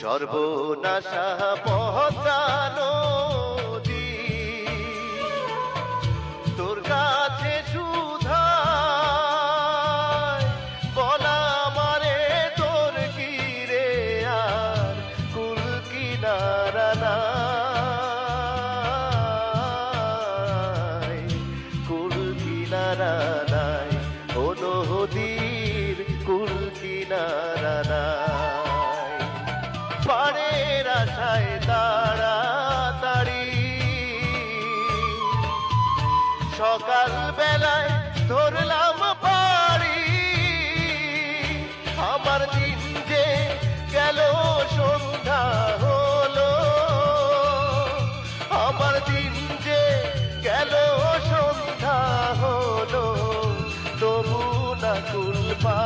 সর্বনাশা পহতা নদী। তোর কাছে সুধায় বলা মারে তোর কি আর নাই। কুল নাই। পাড়ের আশায় তাড়াতাড়ি। সকাল বেলায় ধরলাম পারি আমার দিন যে গেল, সন্ধ্যা হলো। আমার দিন যে গেল, সন্ধ্যা হলো। তবু না কুল পা